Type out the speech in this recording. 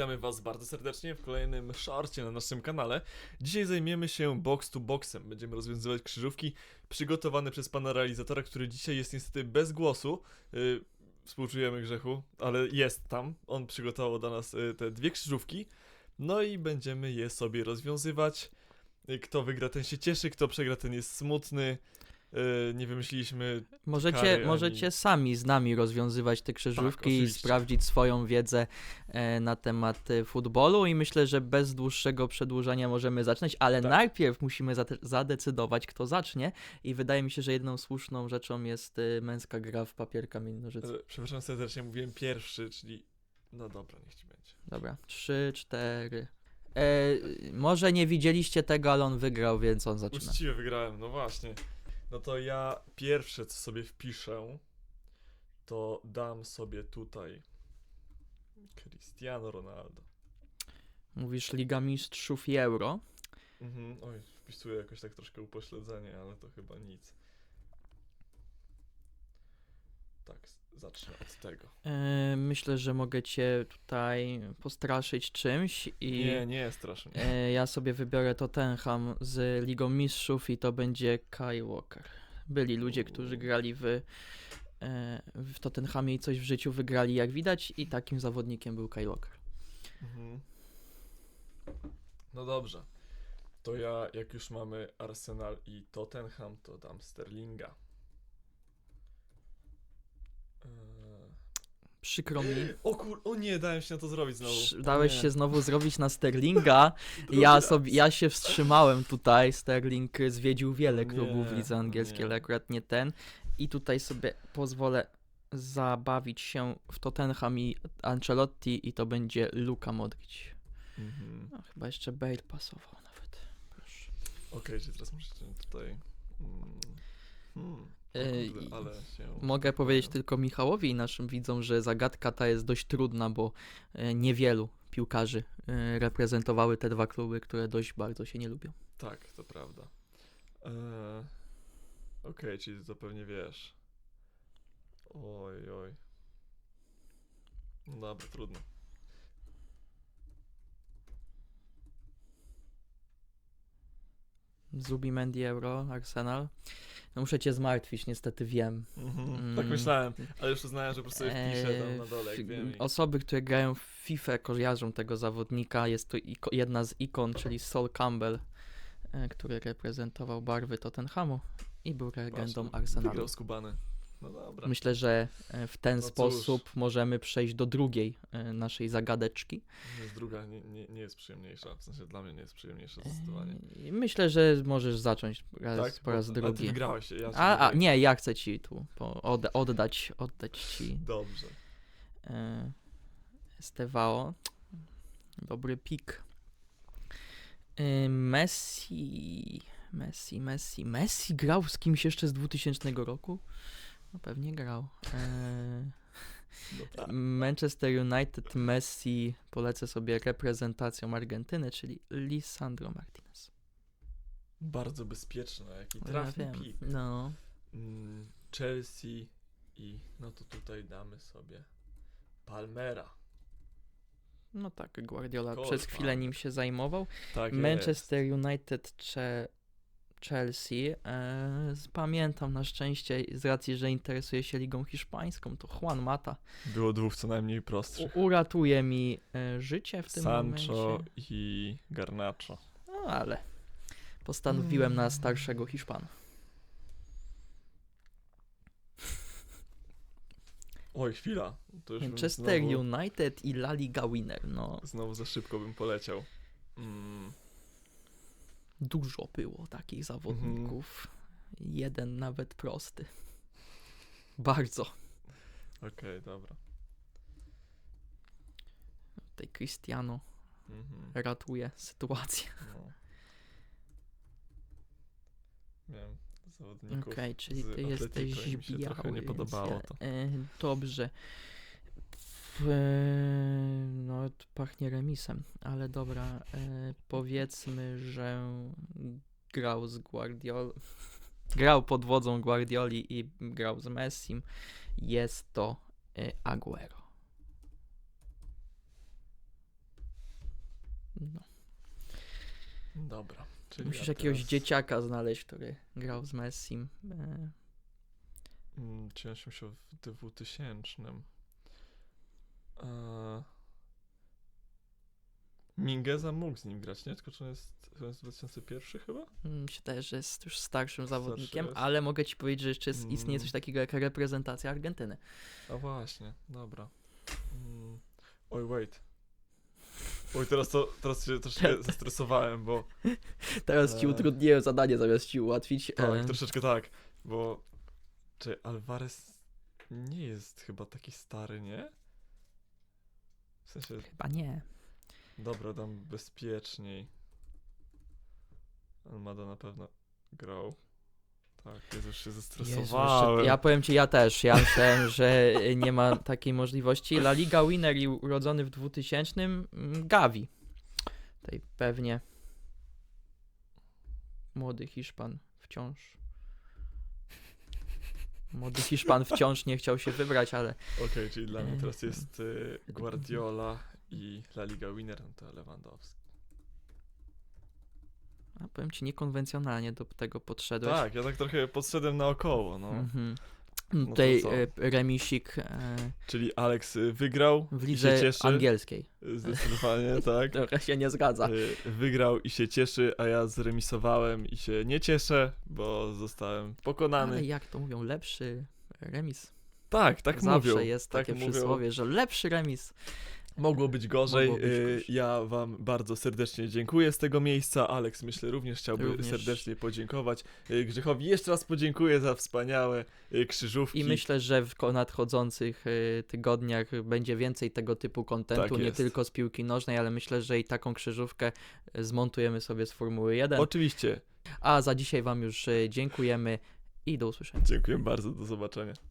Witamy Was bardzo serdecznie w kolejnym szarcie na naszym kanale. Dzisiaj zajmiemy się box to boxem. Będziemy rozwiązywać krzyżówki przygotowane przez pana realizatora, który dzisiaj jest niestety bez głosu. Yy, współczujemy grzechu, ale jest tam. On przygotował dla nas y, te dwie krzyżówki. No i będziemy je sobie rozwiązywać. Y, Kto wygra, ten się cieszy, kto przegra, ten jest smutny. Y, Nie wymyśliliśmy Możecie, kary ani- możecie sami z nami rozwiązywać te krzyżówki i oczywiście. sprawdzić swoją wiedzę e, na temat e, futbolu i myślę, że bez dłuższego przedłużania możemy zaczynać, ale Tak. najpierw musimy zadecydować, kto zacznie i wydaje mi się, że jedną słuszną rzeczą jest e, męska gra w papier, kamień, nożyce. E, Przepraszam serdecznie, mówiłem pierwszy, czyli. No dobra, niech ci będzie. Dobra, trzy, cztery. E, może nie widzieliście tego, ale on wygrał, więc on zaczyna. Uczciwie wygrałem, no właśnie. No to ja pierwsze, co sobie wpiszę, to dam sobie tutaj Cristiano Ronaldo. Mówisz Liga Mistrzów i Euro. Mhm. Oj, wpisuję jakoś tak troszkę upośledzenie, ale to chyba nic. Tak, s- zacznę od tego. E, myślę, że mogę cię tutaj postraszyć czymś i Nie, nie, strasznie. e, ja sobie wybiorę Tottenham z Ligą Mistrzów i to będzie Kai Walker. Byli ludzie, którzy grali w, e, w Tottenhamie i coś w życiu wygrali, jak widać, i takim zawodnikiem był Kai Walker. Mhm. No dobrze. To ja, jak już mamy Arsenal i Tottenham, to dam Sterlinga. Przykro mi. O kur... O nie, dałem się na to zrobić znowu. Sz- Dałeś Nie. się znowu zrobić na Sterlinga. Ja sobie, ja się wstrzymałem tutaj. Sterling y, zwiedził wiele klubów w nie, lidze angielskiej, ale akurat nie ten. I tutaj sobie pozwolę zabawić się w Tottenham i Ancelotti i to będzie Luka Modric. Mhm. No, chyba jeszcze Bale pasował nawet. Proszę. Okej, czyli teraz muszę się tutaj... Mm. Hmm. Ej, kurde, ale się... Mogę powiedzieć tylko Michałowi i naszym widzom, że zagadka ta jest dość trudna, bo e, niewielu piłkarzy e, reprezentowały te dwa kluby, które dość bardzo się nie lubią. Tak, to prawda. Eee, Okej, czyli ty to pewnie wiesz. Oj, oj. Dobra, trudno. Zubimendi Euro, Arsenal. No muszę cię zmartwić, niestety wiem. Mhm, tak Mm. myślałem, ale już uznałem, że po prostu sobie wpiszę tam na Eee, dole, wiem. Osoby, które grają w FIFA kojarzą tego zawodnika. Jest to jedna z ikon, czyli Sol Campbell, e, który reprezentował barwy Tottenhamu i był legendą Arsenalu. Wygrał skubany. No dobra. Myślę, że e, w ten No sposób możemy przejść do drugiej e, naszej zagadeczki. Jest druga, nie, nie, nie jest przyjemniejsza. W sensie dla mnie nie jest przyjemniejsza zdecydowanie. I myślę, że możesz zacząć raz, Tak? po raz Bo- A ty drugi. wygrałeś, ja A, a nie, ja chcę ci tu od, oddać, oddać ci Dobrze. e, Estevao. Dobry pik. E, Messi. Messi, Messi. Messi grał z kimś jeszcze z 2000 roku? No pewnie grał. E, No. Manchester United, Messi, polecę sobie reprezentacją Argentyny, czyli Lisandro Martinez. Bardzo bezpieczne, jaki Ja trafny wiem, pik. No. Mm, Chelsea i no to tutaj damy sobie Palmera. No tak, Guardiola przez chwilę nim się zajmował. Tak Manchester United, cze, Chelsea. E, pamiętam na szczęście, z racji, że interesuje się ligą hiszpańską, to Juan Mata. Było dwóch co najmniej prostszych. uratuje mi e, życie w tym Sancho momencie. i Garnacho. No ale postanowiłem na Mm. starszego Hiszpana. Oj, chwila. Manchester znowu, United i La Liga Winner. No, znowu za szybko bym poleciał. Mm, dużo było takich zawodników. Jeden nawet prosty. Bardzo. Okej, dobra. Tutaj Cristiano Mhm, ratuje sytuację. no. Zawodników. Okej, czyli z ty jesteś i mi się biały. trochę nie podobało to. E, dobrze. E, no, to pachnie remisem, ale dobra. E, powiedzmy, że grał z Guardiol. Grał pod wodzą Guardioli i grał z Messim. Jest to e, Aguero. No. Dobra. Czyli Musisz ja jakiegoś teraz- dzieciaka znaleźć, który grał z Messim. Mm, on się w 2000? Mingeza mógł z nim grać, nie? Tylko czy on jest, on jest 2001 chyba? Mi się wydaje, że jest już starszym Starszy zawodnikiem, jest. ale mogę ci powiedzieć, że jeszcze jest, istnieje Mm. coś takiego jak reprezentacja Argentyny. A właśnie, dobra. Mm. Oj, wait. Oj, teraz to, teraz się troszkę zestresowałem, bo Teraz ci Eee. utrudniłem zadanie zamiast ci ułatwić. tak, E, troszeczkę tak, bo czy Alvarez nie jest chyba taki stary, nie? W sensie, Chyba nie. Dobra, dam bezpieczniej. Almada na pewno grał. Tak, Jezu, już się Jezu, zestresowałem. jeszcze- ja powiem ci, ja też. Ja myślałem, że nie ma takiej możliwości. La Liga Winner i urodzony w 2000 mm, Gavi. Tutaj pewnie młody Hiszpan wciąż. Młody Hiszpan wciąż nie chciał się wybrać, ale Okej, czyli dla mnie teraz Eee. jest y, Guardiola i La Liga Winner, no to Lewandowski. a powiem ci niekonwencjonalnie do tego podszedłeś. Tak, ja tak trochę podszedłem naokoło, no. Mhm. to Tutaj e, remisik e, Czyli Alex y, wygrał w lidze angielskiej. Zdecydowanie, tak. Trochę się nie zgadza. Y, Wygrał i się cieszy, a ja zremisowałem i się nie cieszę, bo zostałem pokonany. Ale jak to mówią, lepszy remis. Tak, tak Zawsze mówią. jest tak takie mówią. przysłowie, że lepszy remis. Mogło być gorzej. Mogło być Y, gorzej. Ja wam bardzo serdecznie dziękuję z tego miejsca. Aleks myślę również chciałby Również. serdecznie podziękować. Y, Grzechowi jeszcze raz podziękuję za wspaniałe y, krzyżówki. I myślę, że w nadchodzących tygodniach będzie więcej tego typu kontentu, Tak nie tylko z piłki nożnej, ale myślę, że i taką krzyżówkę zmontujemy sobie z Formuły 1. Oczywiście. A za dzisiaj Wam już dziękujemy i do usłyszenia. Dziękuję bardzo. Do zobaczenia.